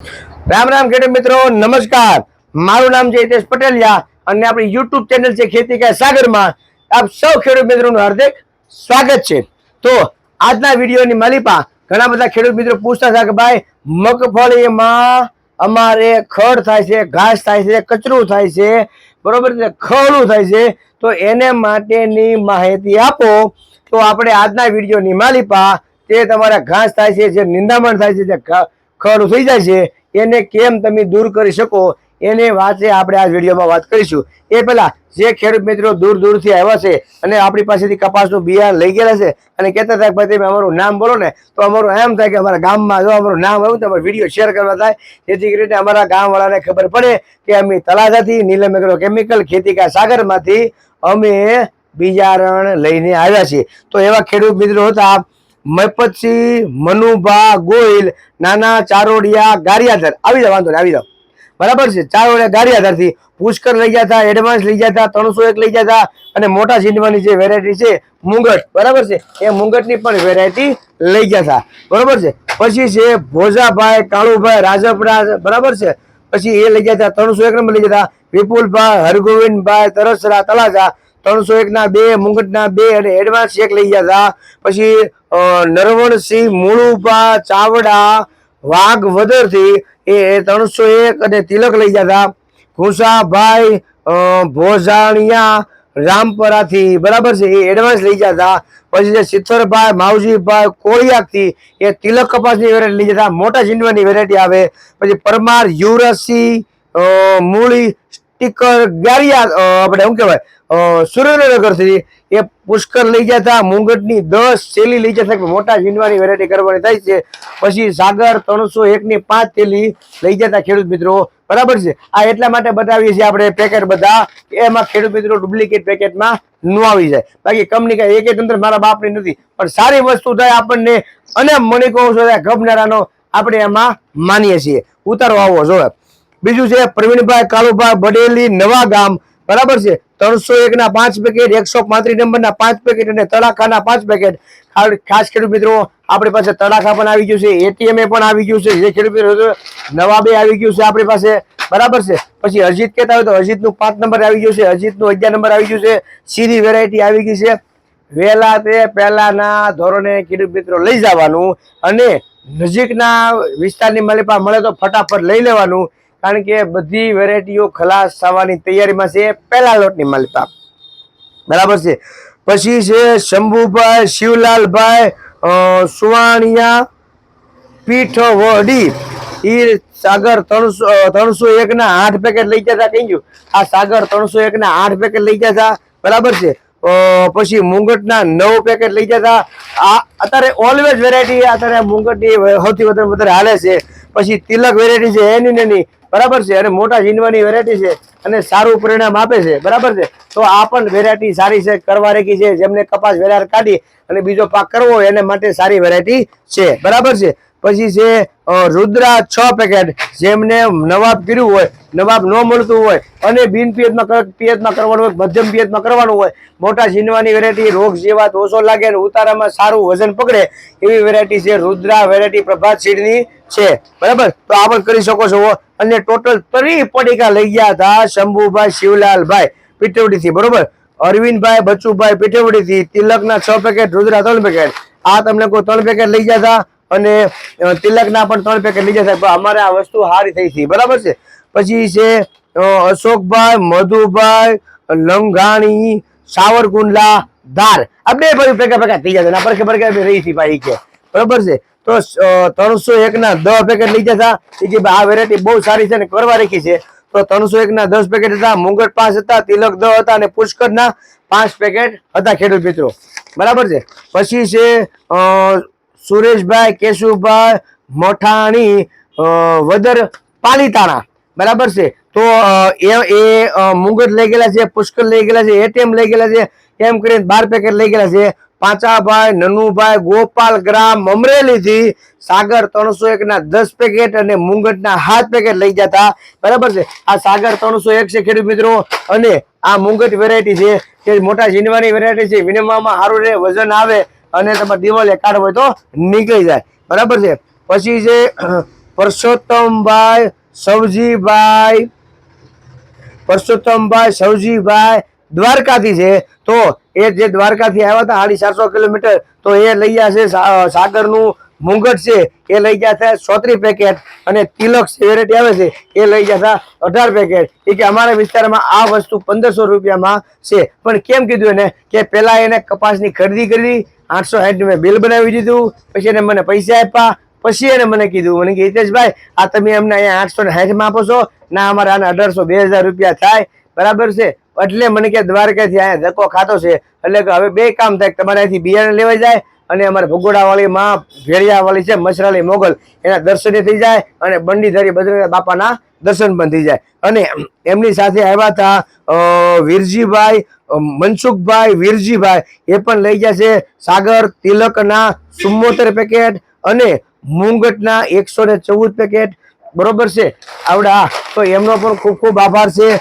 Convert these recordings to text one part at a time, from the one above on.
રામ રામ ખેડૂત મિત્રો, નમસ્કાર. મારું નામ છે હિતેશ પટેલિયા અને આપણી યુટ્યુબ ચેનલ છે ખેતી કાય સાગરમાં. આપ સૌ ખેડૂત મિત્રોનું હાર્દિક સ્વાગત છે. તો આજના વિડીયોની માલિપા ઘણા બધા ખેડૂત મિત્રો પૂછતા હતા કે ભાઈ, મગફળીમાં અમારે ખડ થાય છે, ઘાસ થાય છે, કચરું થાય છે, બરોબર છે થાય છે, તો એને માટેની માહિતી આપો. તો આપણે આજના વિડીયોની માલિપા તે તમારા ઘાસ થાય છે, જે નિંદામણ થાય છે, જે ઘ- ખરું, થઈ જાય છે. એને કેમ તમે દૂર કરી શકો? એને વાતે આપણે આ વિડીયોમાં વાત કરીશું. એ પહેલા, જે ખેડૂત મિત્રો દૂર દૂરથી આવ્યા છે અને આપણી પાસેથી કપાસનું બિયારણ લઈ ગયેલા છે અને કહેતા થાય ભાઈ તમે અમારું નામ બોલો ને, તો અમારું એમ થાય કે અમારા ગામમાં જો અમારું નામ આવ્યું તો અમારો વીડિયો શેર કરવા થાય. જેથી કરીને અમારા ગામવાળાને ખબર પડે કે અમે તળાજાથી નીલમ એગ્રો કેમિકલ ખેતી કા સાગરમાંથી અમે બિયારણ લઈને આવ્યા છીએ. તો એવા ખેડૂત મિત્રો હતા મયપતસિંહ મનુભા ગોહિલ, નાના ચારોડિયા ગારિયાધર. આવી જાવ વાંધો નહીં, આવી જાવ બરાબર છે? ચારોડિયા ગારિયાધરથી પુષ્કર લઈ ગયા હતા એડવાન્સ લઈ ગયા હતા, ત્રણસો એક લઈ ગયા હતા અને મોટા સિંધવાની જે વેરાયટી છે, મુંગટ. બરાબર છે? એ મુંગટની પણ વેરાયટી લઈ ગયા હતા. બરાબર છે? પછી છે ભોજાભાઈ, કાળુભાઈ રાજપરા બરાબર છે? પછી એ લઈ ગયા હતા, ત્રણસો એક નંબર લઈ ગયા હતા. વિપુલભાઈ, હરગોવિંદભાઈ, તરસરા, તલાજા. ત્રણસો એકના બે મુંગટના બે અને એડવાન્સ એક લઈ ગયા હતા. પછી નરવણસિંહ મુળુપા ચાવડા, વાઘ, વદરથી એ ત્રણસો એક અને તિલક લઈ ગયા હતા. ઘુસાભાઈ ભોજાણિયા, રામપરાથી બરાબર છે, એ એડવાન્સ લઈ ગયા હતા. પછી જે સિત્તરભાઈ, માવજીભાઈ, કોળિયાકથી એ તિલક કપાસની વેરાયટી લઈ જતા મોટા જીંડવાની વેરાયટી આવે. પછી પરમાર યુવરાજસિંહ મૂળી સ્ટીકર ગારિયા આપણે શું કહેવાય સુરેન્દ્રનગરથી એ પુષ્કર લઈ જતા મુંગટની દસ સેલી લઈ જતા મોટા ઝીંડવાની વેરાયટી કરવાની થાય છે. પછી સાગર ત્રણસો એકની પાંચ થેલી લઈ જતા ખેડૂત મિત્રો. બરાબર છે? આ એટલા માટે બતાવીએ છીએ આપણે પેકેટ બધા એમાં ખેડૂત મિત્રો ડુપ્લિકેટ પેકેટમાં ન આવી જાય. બાકી કંપની કાંઈ એક તંત્ર મારા બાપની નથી. પણ સારી વસ્તુ થાય આપણને. અને મણિકો ગભનારાનો આપણે એમાં માનીએ છીએ. ઉતારો આવવો જોઈએ બીજું છે પ્રવીણભાઈ કાળુભાઈ બડેલી નવા ગામ. બરાબર છે? ત્રણસો એક ના પાંચ પેકેટ એકસો પાંત્રીસ નંબર ના પાંચ પેકેટ અને તડાખાના પાંચ પેકેટ ખાસ- ખાસ ખેડૂત મિત્રો, આપણી પાસે તળાખા પણ આવી ગયું છે, એટીએમ પણ આવી ગયું છે. જે ખેડૂત મિત્રો નવા બે આવી ગયું છે આપણી પાસે. બરાબર છે? પછી અજીત કહેતા હોય તો અજીતનું પાંચ નંબર આવી ગયું છે, અજીતનું અગિયાર નંબર આવી ગયું છે. સીધી વેરાયટી આવી ગઈ છે. વહેલા તે પહેલાના ધોરણે ખેડૂત મિત્રો લઈ જવાનું અને નજીકના વિસ્તારની માલિપા મળે તો ફટાફટ લઈ લેવાનું. કારણ કે બધી વેરાયટીઓ ખલાસ થવાની તૈયારીમાં છે. પહેલા લોટની માલિકા બરાબર છે? પછી છે શંભુભાઈ, શિવલાલભાઈ સુવાણિયા સુવાણિયા, પીઠવડી. ઈ સાગર ત્રણસો ત્રણસો એક ના આઠ પેકેટ લઈ ગયા હતા કઈ ગયું. આ સાગર ત્રણસો એક ના આઠ પેકેટ લઈ ગયા હતા. બરાબર છે? પછી મુંગટ ના નવ પેકેટ લઈ ગયા હતા. આ અત્યારે ઓલવેઝ વેરાયટી અત્યારે મુંગટની સૌથી વધારે વધારે હાલે છે. પછી તિલક વેરાયટી છે, એની ને એની. બરાબર છે? અને મોટા ઝીંડવાની વેરાયટી છે અને સારું પરિણામ આપે છે. બરાબર છે? તો આ પણ વેરાયટી સારી છે, કરવા રેખી છે. જેમને કપાસ વેરાર કાઢી અને બીજો પાક કરવો હોય એને માટે સારી વેરાયટી છે. બરાબર છે? પછી છે રુદ્રા છ પેકેટ જેમને નવાબ કર્યું હોય, નવાબ ન મળતું હોય અને બિન પિયતમાં પિયતમાં કરવાનું હોય, મધ્યમ પિયતમાં કરવાનું હોય, મોટા ઝીંડવાની વેરાયટી રોગ જેવા ઓછો લાગે અને ઉતારામાં સારું વજન પકડે એવી વેરાયટી છે રુદ્રા વેરાયટી પ્રભાત સીડની છે. બરાબર? તો આ પણ કરી શકો છો. અને ટોટલ ત્રી પડીકા લઈ ગયા હતા શંભુભાઈ શિવલાલભાઈ પીઠવડીથી. બરોબર? અરવિંદભાઈ, બચુભાઈ પીઠવડીથી. તિલકના છ પેકેટ રુદ્રા ત્રણ પેકેટ આ તમને કોઈ ત્રણ પેકેટ લઈ ગયા હતા? અને તિલકના પણ ત્રણ પેકેટ લીધા સાહેબ હતા અમારે આ વસ્તુ સારી થઈ હતી બરાબર છે? પછી છે અશોકભાઈ, મધુભાઈ લંઘાણી સાવરકુંડલા, ધાર. આ બે બધું ભેગા ભેગા થઈ જતા પરખે પરખે રહી હતી ભાઈ કે. બરોબર છે? તો ત્રણસો એક ના દસ પેકેટ લઈ જતા એ આ વેરાયટી બહુ સારી છે ને કરવા રાખી છે. તો ત્રણસો એક ના દસ પેકેટ હતા, મુંગટ પાંચ હતા, તિલક દસ હતા અને પુષ્કર ના પાંચ પેકેટ હતા ખેડૂત મિત્રો. બરાબર છે? પછી છે સુરેશભાઈ કેશુભાઈ મોઠાણી વદર પાલીતાણા. બરાબર છે? તો એ એ મુંગટ લઈ ગયેલા છે પુષ્કર લઈ ગયેલા છે, એટીએમ લઈ ગયેલા છે, એમ કરીને બાર પેકેટ લઈ ગયેલા છે. પાંચાભાઈ, નનુભાઈ, ગોપાલ, ગ્રામ, અમરેલીથી સાગર ત્રણસો એકના દસ પેકેટ અને મુંગટના હાથ પેકેટ લઈ જતા બરાબર છે? આ સાગર ત્રણસો એક છે ખેડૂત મિત્રો. અને આ મુંગટ વેરાયટી છે, કે મોટા ઝીંડવાની વેરાયટી છે વિનમવામાં સારું રહે વજન આવે. અને તમારે દિવાલે કાઢવો હોય તો નીકળી જાય. બરાબર છે? પછી છે, પરસોત્તમભાઈ સવજીભાઈ પરસોત્તમભાઈ સવજીભાઈ દ્વારકાથી છે. તો એ જે દ્વારકાથી આવ્યા હતા, સાડી ચારસો કિલોમીટર, તો એ લઈ સા- સાગરનું મુંગટ છે, એ લઈ છે સોત્રી પેકેટ અને તિલક વેરાયટી આવે છે, એ લઈ હતા અઢાર પેકેટ એ કે અમારા વિસ્તારમાં આ વસ્તુ પંદરસો રૂપિયામાં છે. પણ કેમ કીધું એને? કે પહેલાં એને કપાસની ખરીદી કરી, આઠસો સાઠ મેં બિલ બનાવી દીધું, પછી એને મને પૈસા આપ્યા, પછી એને મને કીધું. મને કે હિતેશભાઈ, આ તમે અમને અહીંયા આઠસો ને સાઠમાં આપો છો, ના, અમારે આને અઢારસો બે હજાર રૂપિયા થાય. બરાબર છે? એટલે મને કે દ્વારકાથી અહીંયા ધક્કો ખાતો છે. એટલે કે હવે બે કામ થાય તમારે અહીંથી બિયારણ લેવાઈ જાય અને અમારે ભગોડાવાળી માં, ભેળિયાવાળી છે મસરાલી મોગલ, એના દર્શને થઈ જાય અને બંડીધરી બદ્રીનાથ બાપાના દર્શન પણ થઈ જાય. અને એમની સાથે આવ્યા હતા વીરજીભાઈ મનસુખભાઈ વીરજીભાઈ. એ પણ લઈ ગયા છે સાગર, તિલકના ચુમ્મોતેર પેકેટ અને મુંગટના એકસો ને ચૌદ પેકેટ બરોબર છે? આવડા. તો એમનો પણ ખૂબ ખૂબ આભાર છે.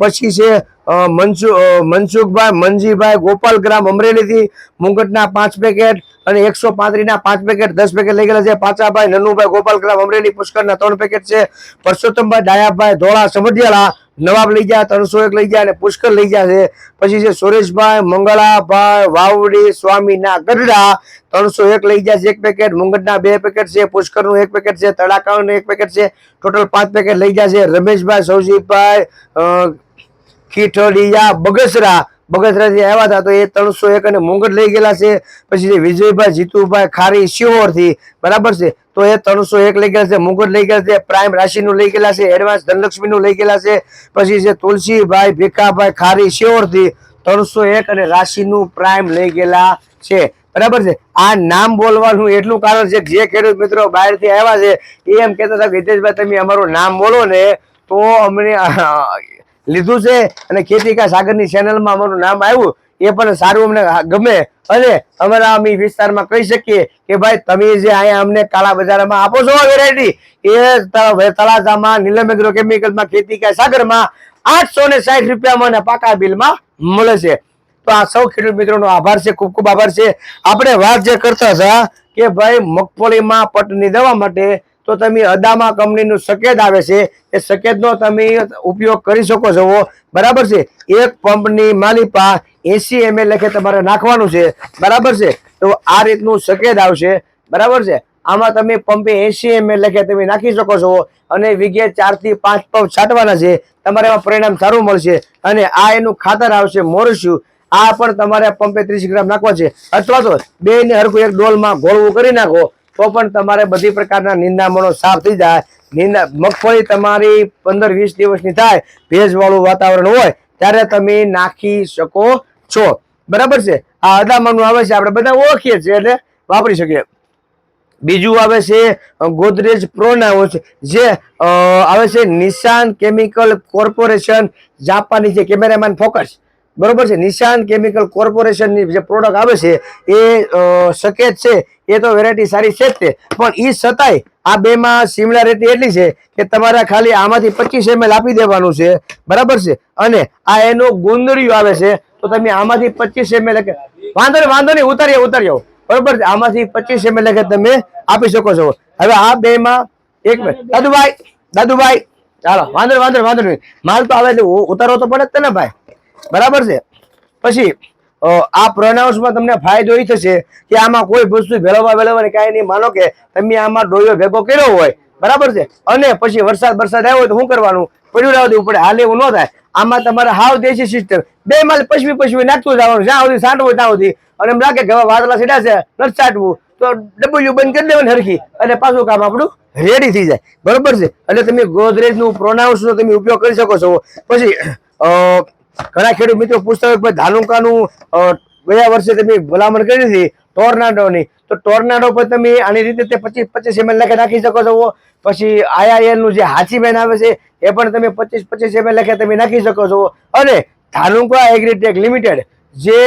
પછી છે મનસુ મનસુખભાઈ, મનજીભાઈ, ગોપાલગ્રામ અમરેલીથી મુંગટના પાંચ પેકેટ અને એકસો પાંત્રીસના પાંચ પેકેટ, દસ પેકેટ લઈ ગયેલા છે. પાચાભાઈ નનુભાઈ, ગોપાલગ્રામ અમરેલી પુષ્કરના ત્રણ પેકેટ છે. પરસોત્તમભાઈ, ડાયાભાઈ, ધોળા, સમઢિયાળા, નવાબ લઈ ગયા ત્રણસો એક લઈ ગયા અને પુષ્કર લઈ ગયા છે. પછી છે, સુરેશભાઈ, મંગળાભાઈ, વાવડી સ્વામીના ગઢડા ત્રણસો એક લઈ જાય છે એક પેકેટ મુંગટના બે પેકેટ છે, પુષ્કરનું એક પેકેટ છે, તડાકાનું એક પેકેટ છે ટોટલ પાંચ પેકેટ લઈ ગયા છે. રમેશભાઈ, સૌજીભાઈ ખીઠડિયા, બગસરા, બગસરાથી આવ્યા હતા તો એ ત્રણસો એક અને મુંગટ લઈ ગયેલા છે. પછી જે વિજયભાઈ, જીતુભાઈ, ખારી શિવોરથી બરાબર છે? તો એ ત્રણસો એક લઈ ગયેલા છે મુંગટ લઈ ગયેલા છે, પ્રાઇમ રાશિનું લઈ ગયેલા છે, એડવાન્સ ધનલક્ષ્મીનું લઈ ગયેલા છે, પછી છે તુલસીભાઈ, ભીખાભાઈ, ખારી શિવોરથી ત્રણસો એક અને રાશિનું પ્રાઇમ લઈ ગયેલા છે. બરાબર છે? આ નામ બોલવાનું એટલું કારણ છે જે ખેડૂત મિત્રો બહારથી આવ્યા છે, એ એમ કહેતા હતા હિતેશભાઈ, તમે અમારું નામ બોલો ને, તો અમને લીધું છે અને ખેતી કા સાગરની ચેનલમાં અમારું નામ આવ્યું, એ પણ સારું અમને ગમે. અને અમારા અમે વિસ્તારમાં કહી શકીએ કે, ભાઈ, તમે જે અહીંયા અમને કાળા બજારમાં આપો છો વેરાયટી એ તળાજામાં, નીલમ એગ્રો કેમિકલમાં, ખેતી કા સાગરમાં આઠસો ને સાઠ રૂપિયામાં પાકા બિલમાં મળે છે. તો આ સૌ ખેડૂત મિત્રોનો આભાર છે, ખૂબ ખૂબ આભાર છે. આપણે વાત જે કરતા હતા કે ભાઈ મગફળીમાં પટની દવા માટે તો તમે અદામા કંપનીનું સકેદ આવે છે, એ સકેદનો તમે ઉપયોગ કરી શકો છો. બરાબર છે? એક પંપની માલિપા એસી એમએલ લખે તમારે નાખવાનું છે. બરાબર છે? તો આ રીતનું સકેદ આવશે. બરાબર છે? આમાં તમે પંપે એસી એમએલ લખે તમે નાખી શકો છો અને વીઘે ચારથી પાંચ પંપ છાંટવાના છે. તમારે એમાં પરિણામ સારું મળશે. અને આ એનું ખાતર આવશે મોરસ્યું આ પણ તમારે પંપે ત્રીસ ગ્રામ નાખવા છે. અથવા તો બે ને હરખું એક ડોલમાં ગોળવું કરી નાખો, તો પણ તમારે બધી પ્રકારના નિંદામણો સાફ થઈ જાય. નિંદા, મગફળી તમારી પંદર વીસ દિવસની થાય, ભેજવાળું વાતાવરણ હોય, ત્યારે તમે નાખી શકો છો. બરાબર છે? આ અદામણનું આવે છે, આપણે બધા ઓળખીએ છીએ એટલે વાપરી શકીએ. બીજું આવે છે, ગોદરેજ પ્રોનાઉન્સ જે આવે છે, નિશાન કેમિકલ કોર્પોરેશન, જાપાની છે કેમેરામેન ફોકસ. બરોબર છે? નિશાન કેમિકલ કોર્પોરેશનની જે પ્રોડક્ટ આવે છે એ સકેત છે એ તો વેરાયટી સારી છે જ તે. પણ એ છતાંય આ બેમાં સિમિલારિટી એટલી છે કે તમારે ખાલી આમાંથી પચીસ એમએલ આપી દેવાનું છે. બરાબર છે? અને આ એનું ગુંદરિયું આવે છે તો તમે આમાંથી પચીસ એમએલ વાંધો નહીં વાંધો નહીં ઉતારી આવો, ઉતારી બરોબર છે? આમાંથી પચીસ એમએલ તમે આપી શકો છો. હવે આ બેમાં એક મિનિટ. દાદુભાઈ દાદુભાઈ ચાલો વાંધો વાંધો વાંધો નહીં. માલ તો આવે એટલે ઉતારવો તો પડે જ ને ભાઈ. બરાબર છે? પછી આ પ્રોનાઉન્સમાં તમને ફાયદો એ થશે કે આમાં કોઈ વસ્તુ ભેળવવા ભેળવવાની કાંઈ નહીં. માનો કે તમે આમાં ડોયો ભેગો કર્યો હોય બરાબર છે? અને પછી વરસાદ વરસાદ આવ્યો તો શું કરવાનું? પડ્યું રાવ દેવું પડે. હાલ એવું ન થાય. આમાં તમારે હાવ દેશી સિસ્ટમ બે માલ પશવી પશવી નાખતું જવાનું જ્યાં સુધી સાંટવું ત્યાં સુધી. અને એમ લાગે કે હવે વાદળા સીડા છે નથી સાંટવું તો ડબલ્યુ બંધ કરી દેવાનું હરખી. અને પાછું કામ આપણું રેડી થઈ જાય. બરોબર છે? એટલે તમે ગોદરેજનું પ્રોનાઉન્સનો તમે ઉપયોગ કરી શકો છો. પછી અ, ઘણા ખેડૂત મિત્રો પૂછતા હોય કે ગયા વર્ષે તમે ભલામણ કરી હતી ટોર્નાડોની, તો ટોર્નાડો પર તમે આની રીતે તે પચીસ પચીસ એમએલ લખે નાખી શકો છો. પછી આઈઆઈએલનું જે હાચીમેન આવે છે, એ પણ તમે પચીસ પચીસ એમએલ લખે તમે નાખી શકો છો. અને ધાનુકા એગ્રીટેક લિમિટેડ, જે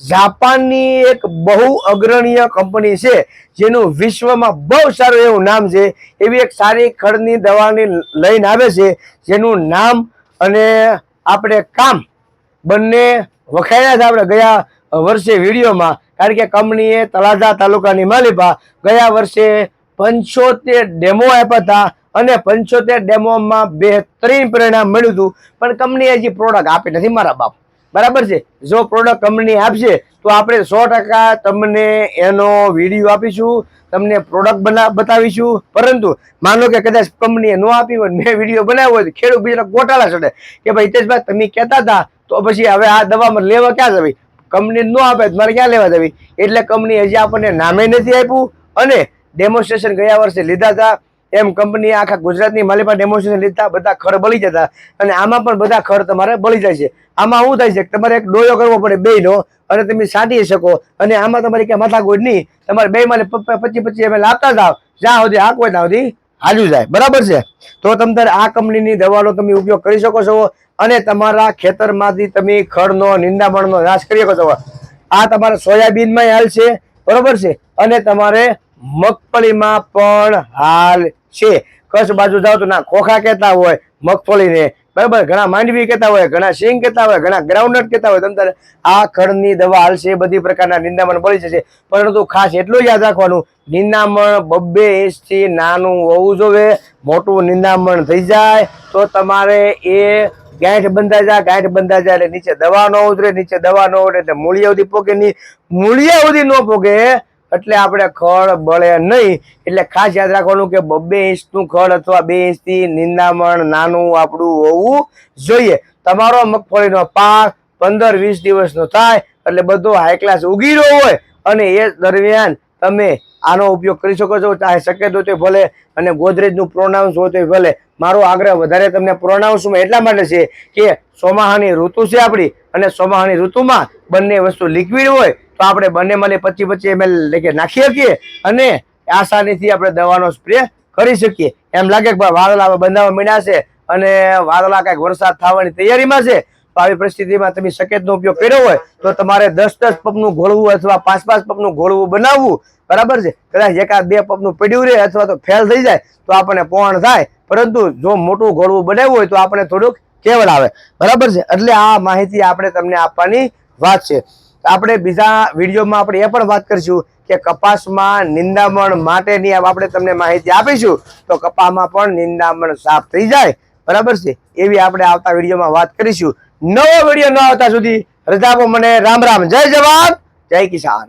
જાપાનની એક બહુ અગ્રણીય કંપની છે, જેનું વિશ્વમાં બહુ સારું એવું નામ છે, એવી એક સારી ખડની દવાની લઈને આવે છે, જેનું નામ અને આપણે કામ બંને વખાણ્યા છે. આપણે ગયા વર્ષે વિડીયોમાં, કારણ કે કંપનીએ તળાજા તાલુકાની માલિપા ગયા વર્ષે પંચોતેર ડેમો આપ્યા હતા અને પંચોતેર ડેમોમાં બેહતરીન પરિણામ મળ્યું હતું. પણ કંપનીએ હજી પ્રોડક્ટ આપી નથી મારા બાપ. બરાબર છે? જો પ્રોડક્ટ કંપની આપશે, તો આપણે સો ટકા તમને એનો વીડિયો આપીશું, તમને પ્રોડક્ટ બના, બતાવીશું. પરંતુ માનો કે કદાચ કંપનીએ ન આપી હોય, મેં વીડિયો બનાવ્યો હોય ખેડૂત બીજા ગોટાળા ચડે. કે ભાઈ હિતેશભાઈ તમે કહેતા હતા, તો પછી હવે આ દવામાં લેવા ક્યાં જવી? કંપની ન આપે, તો મારે ક્યાં લેવા જવી? એટલે કંપની હજી આપણને નામે નથી આપ્યું, અને ડેમોન્સ્ટ્રેશન ગયા વર્ષે લીધા હતા. એમ કંપની આખા ગુજરાતની માલિપા ડેમોન્સ્ટ્રેશન લીધા, બધા ખર બળી જતા. અને આમાં પણ બધા ખર તમારે બળી જાય છે. આમાં શું થાય છે? તમારે એક ડોયો કરવો પડે બે અને તમે સાટી શકો. અને આમાં તમારી ક્યાં માથાકૂટ નહીં. તમારે બે માલે પચીસ પચીસ એમ આપતા જાવ જ્યાં સુધી આ કોઈ ત્યાં સુધી હાજુ જાય. બરાબર છે? તો તમે તારે આ કંપનીની દવાનો તમે ઉપયોગ કરી શકો છો. અને તમારા ખેતરમાંથી તમે ખડનો નિંદામણનો નાશ કરી શકો છો. આ તમારા સોયાબીનમાં હાલ છે. બરાબર છે? અને તમારે મગફળીમાં પણ હાલ છે. કચ્છ બાજુ જાઓ તો ના ખોખા કહેતા હોય, મગફળીને. બરાબર? ઘણા માંડવી કહેતા હોય, ઘણા સિંગ કહેતા હોય, ઘણા ગ્રાઉન્ડનટ કહેતા હોય. તમ તારે આ ખડની દવા હાલશે બધી પ્રકારના નિંદામણ પડી જશે. પરંતુ ખાસ એટલું યાદ રાખવાનું, નિંદામણ બબ્બે ઇંચથી નાનું હોવું જોઈએ મોટું નિંદામણ થઈ જાય, તો તમારે એ ગાંઠ બંધાઈ જાય, ગાંઠ બંધાઈ જાય એટલે નીચે દવા ન ઉતરે, નીચે દવા ન ઉતરે એટલે મૂળિયા સુધી પોકે. નહીં મૂળિયા સુધી ન પોકે. એટલે આપણે ખડ બળે નહીં. એટલે ખાસ યાદ રાખવાનું કે બબે ઇંચનું ખડ અથવા બે ઇંચથી નિંદામણ નાનું આપણું હોવું જોઈએ. તમારો મગફળીનો પાક પંદર વીસ દિવસનો થાય એટલે બધો હાઈ ક્લાસ ઉગી રહ્યો હોય અને એ દરમિયાન તમે આનો ઉપયોગ કરી શકો છો. ચાહે શક્ય તો તે ભલે અને ગોદરેજનું પ્રોનાઉન્સ હોય તો ભલે. મારો આગ્રહ વધારે તમને પ્રોનાઉન્સમાં એટલા માટે છે કે ચોમાહાની ઋતુ છે આપણી અને ચોમાહાની ઋતુમાં બંને વસ્તુ લિક્વિડ હોય તો આપણે બંને મળે પચી પચી એમએલ લેકે નાખી શકીએ અને આસાનીથી આપણે દવાનો સ્પ્રે કરી શકીએ. એમ લાગે કે વાદળા બંધાવા માંડ્યા છે અને વાદળા કાંઈક વરસાદ થવાની તૈયારીમાં છે, તો આવી પરિસ્થિતિમાં તમે સકેતનો ઉપયોગ કર્યો હોય તો તમારે દસ દસ પગનું ઘોળવું અથવા પાંચ પાંચ પગનું ઘોળવું બનાવવું, બરાબર છે? કદાચ એકાદ બે પગનું પડ્યું રહે અથવા તો ફેલ થઈ જાય તો આપણને પોણ થાય. પરંતુ જો મોટું ઘોળવું બનાવ્યું હોય તો આપણે થોડુંક કેવળ આવે. બરાબર છે? એટલે આ માહિતી આપણે તમને આપવાની વાત છે. આપણે બીજા વિડીયોમાં આપણે એ પણ વાત કરીશું કે કપાસમાં નિંદામણ માટેની આપણે તમને માહિતી આપીશું. તો કપાસમાં પણ નિંદામણ સાફ થઈ જાય. બરાબર છે? એવી આપણે આવતા વિડીયોમાં વાત કરીશું. નવો વીડિયો ન આવતા સુધી રજાપો મને. રામ રામ. જય જવાન. જય કિસાન.